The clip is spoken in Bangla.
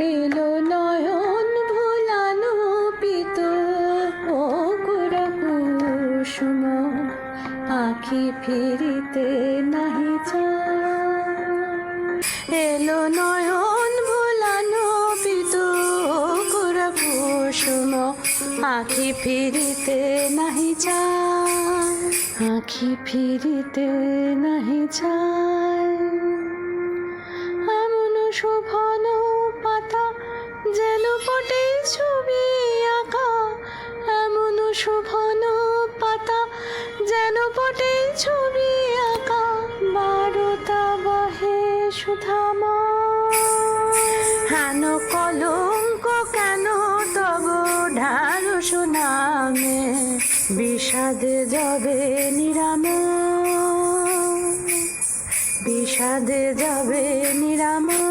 এলো নয়ন ভোলানো পিত। ও কুসুম আখি ফিরিতে নাহি। এলো নয়ন ভোলানো পিত কুসুম আখি ফিরিতে নাহি চায় আখি ফিরিতে নাহি চায় এমন পাতা যেন ছবি আঁকা, এমন শোভন পাতা যেন পটে ছবি আঁকা। বারোটা বাহে সুধামা। হেন কলঙ্ক কেন তব ঢালস নামে বিষাদে যাবে নিরাম। বিষাদে যাবে নিরাময়